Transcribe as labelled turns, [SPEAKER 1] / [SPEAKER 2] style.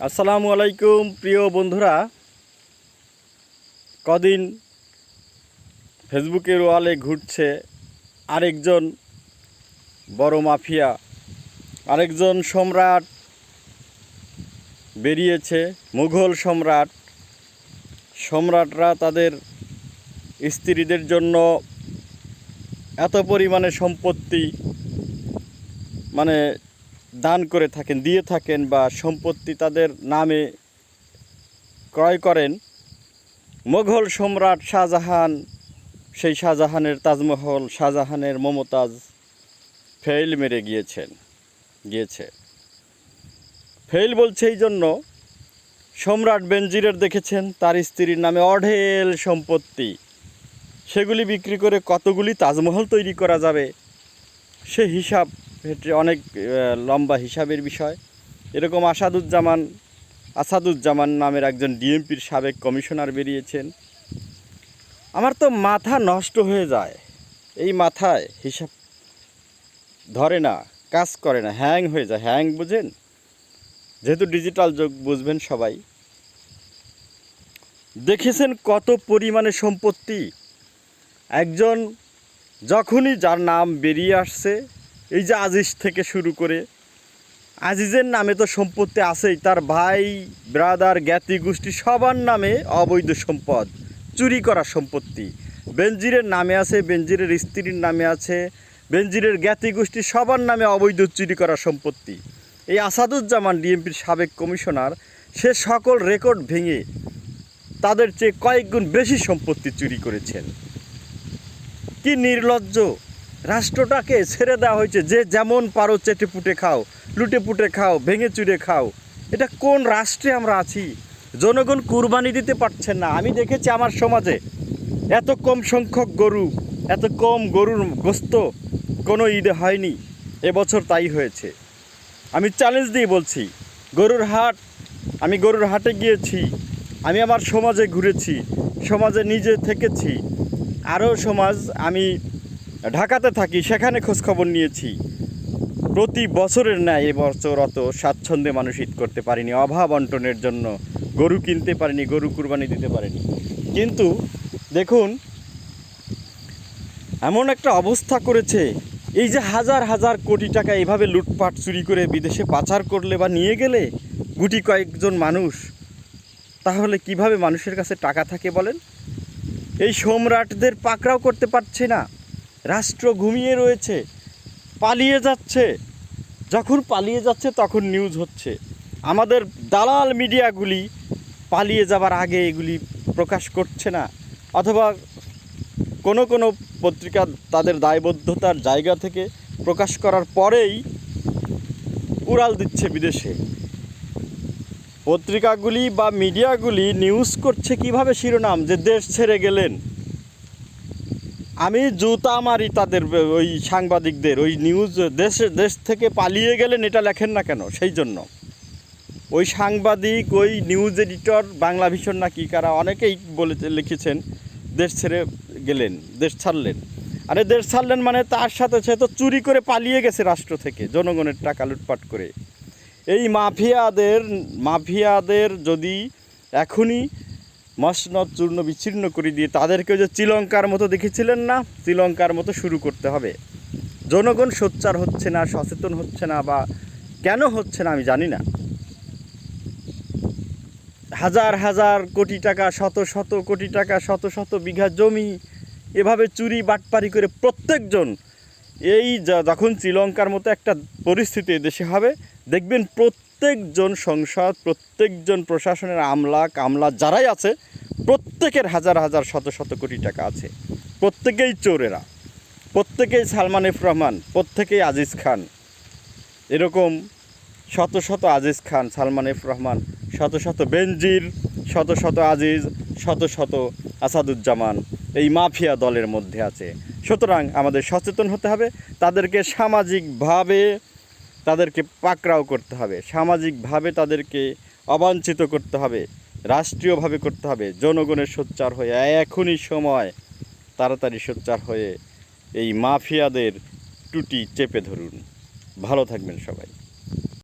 [SPEAKER 1] আসসালামু আলাইকুম, প্রিয় বন্ধুরা। কদিন ফেসবুকের ওয়ালে ঘুরছে আরেকজন বড় মাফিয়া, আরেকজন সম্রাট বেরিয়েছে, মুঘল সম্রাট। সম্রাটরা তাদের স্ত্রীদের জন্য এত পরিমাণে সম্পত্তি মানে দান করে থাকেন, দিয়ে থাকেন বা সম্পত্তি তাদের নামে ক্রয় করেন, মোঘল সম্রাট শাহজাহান, সেই শাহজাহানের তাজমহল, শাহজাহানের মমতাজ ফেইল মেরে গিয়েছেন, গিয়েছে। ফেইল বলছে এই জন্য, সম্রাট বেনজিরের দেখেছেন, তার স্ত্রীর নামে অঢেল সম্পত্তি। সেগুলি বিক্রি করে কতগুলি তাজমহল তৈরি করা যাবে, সে হিসাব এটি অনেক লম্বা হিসাবের বিষয়। এরকম আসাদুজ্জামান আসাদুজ্জামান নামের একজন ডিএমপির সাবেক কমিশনার বেরিয়েছেন। আমার তো মাথা নষ্ট হয়ে যায়। এই মাথায় হিসাব ধরে না, কাজ করে না, হ্যাং হয়ে যায়। হ্যাং বুঝেন? যেহেতু ডিজিটাল যুগ, বুঝবেন সবাই। দেখেছেন কত পরিমাণে সম্পত্তি? একজন যখনই যার নাম বেরিয়ে আসছে এই যে আজিজ থেকে শুরু করে, আজিজের নামে তো সম্পত্তি আছেই, তার ভাই ব্রাদার জ্ঞাতি, গোষ্ঠী, সবার নামে অবৈধ সম্পদ, চুরি করা সম্পত্তি। বেনজিরের নামে আছে, বেনজিরের স্ত্রীর নামে আছে, বেনজিরের জ্ঞাতি, গোষ্ঠী, সবার নামে অবৈধ চুরি করা সম্পত্তি। এই আসাদুজ্জামান ডিএমপির সাবেক কমিশনার, সে সকল রেকর্ড ভেঙে তাদের চেয়ে কয়েক গুণ বেশি সম্পত্তি চুরি করেছেন। কি নির্লজ্জ! রাষ্ট্রটাকে ছেড়ে দেওয়া হয়েছে, যে যেমন পারো চেটে পুটে খাও, লুটে পুটে খাও, ভেঙে চুরে খাও। এটা কোন রাষ্ট্রে আমরা আছি? জনগণ কুরবানি দিতে পারছেন না। আমি দেখেছি আমার সমাজে এত কম সংখ্যক গরু, এত কম গরুর গোস্ত কোনো ঈদে হয়নি। এবছর তাই হয়েছে। আমি চ্যালেঞ্জ দিয়ে বলছি, গরুর হাট, আমি গরুর হাটে গিয়েছি, আমি আমার সমাজে ঘুরেছি, সমাজে নিজে থেকেছি। আরও সমাজ আমি ঢাকাতে থাকি, সেখানে খোঁজখবর নিয়েছি। প্রতি বছরের ন্যায় এবছর অত স্বাচ্ছন্দ্যে মানুষ ঈদ করতে পারেনি, অভাব অন্টনের জন্য। গরু কিনতে পারেনি, গরু কুরবানি দিতে পারেনি। কিন্তু দেখুন, এমন একটা অবস্থা করেছে, এই যে হাজার হাজার কোটি টাকা এভাবে লুটপাট চুরি করে বিদেশে পাচার করলে বা নিয়ে গেলে গুটি কয়েকজন মানুষ, তাহলে কীভাবে মানুষের কাছে টাকা থাকে বলেন? এই সম্রাটদের পাকড়াও করতে পারছে না। রাষ্ট্র ঘুমিয়ে রয়েছে, পালিয়ে যাচ্ছে। যখন পালিয়ে যাচ্ছে, তখন নিউজ হচ্ছে। আমাদের দালাল মিডিয়াগুলি পালিয়ে যাবার আগে এগুলি প্রকাশ করছে না, অথবা কোনো কোনো পত্রিকা তাদের দায়বদ্ধতার জায়গা থেকে প্রকাশ করার পরেই উড়াল দিচ্ছে বিদেশে। পত্রিকাগুলি বা মিডিয়াগুলি নিউজ করছে কীভাবে শিরোনাম? যে দেশ ছেড়ে গেলেন। আমি জুতা মারি তাদের, ওই সাংবাদিকদের, ওই নিউজ দেশে, দেশ থেকে পালিয়ে গেলেন এটা লেখেন না কেন? সেই জন্য। ওই সাংবাদিক, ওই নিউজ এডিটর বাংলা ভীষণ না কি কারা, অনেকেই বলে লিখেছেন, দেশ ছেড়ে গেলেন, দেশ ছাড়লেন। আরে দেশ ছাড়লেন মানে তার সাথে সে তো চুরি করে পালিয়ে গেছে রাষ্ট্র থেকে, জনগণের টাকা লুটপাট করে। এই মাফিয়াদের মাফিয়াদের যদি এখনই মসনদ চূর্ণ বিচ্ছিন্ন করে দিয়ে তাদেরকেও যে শ্রীলঙ্কার মতো দেখেছিলেন না, শ্রীলঙ্কার মতো শুরু করতে হবে। জনগণ সোচ্চার হচ্ছে না, সচেতন হচ্ছে না বা কেন হচ্ছে না আমি জানি না। হাজার হাজার কোটি টাকা, শত শত কোটি টাকা, শত শত বিঘা জমি এভাবে চুরি বাটপারি করে প্রত্যেকজন এই যখন শ্রীলঙ্কার মতো একটা পরিস্থিতি দেশে হবে, দেখবেন প্রত্যেকজন সংসদ, প্রত্যেকজন প্রশাসনের আমলা কামলা যারাই আছে, প্রত্যেকের হাজার হাজার, শত শত কোটি টাকা আছে। প্রত্যেকেই চোরেরা। প্রত্যেকেই সালমান এফ রহমান। প্রত্যেকেই আজিজ খান। এরকম শত শত আজিজ খান, সালমান এফ রহমান, শত শত বেনজির, শত শত আজিজ, শত শত আসাদুজ্জামান এই মাফিয়া দলের মধ্যে আছে। সুতরাং আমাদের সচেতন হতে হবে। তাদেরকে সামাজিকভাবে তাদেরকে পাকড়াও করতে হবে, সামাজিকভাবে তাদেরকে অবাঞ্ছিত করতে হবে, রাষ্ট্রীয়ভাবে করতে হবে, জনগণের সোচ্চার হয়ে এখনই সময় তাড়াতাড়ি সোচ্চার হয়ে এই মাফিয়াদের টুটি চেপে ধরুন। ভালো থাকবেন সবাই।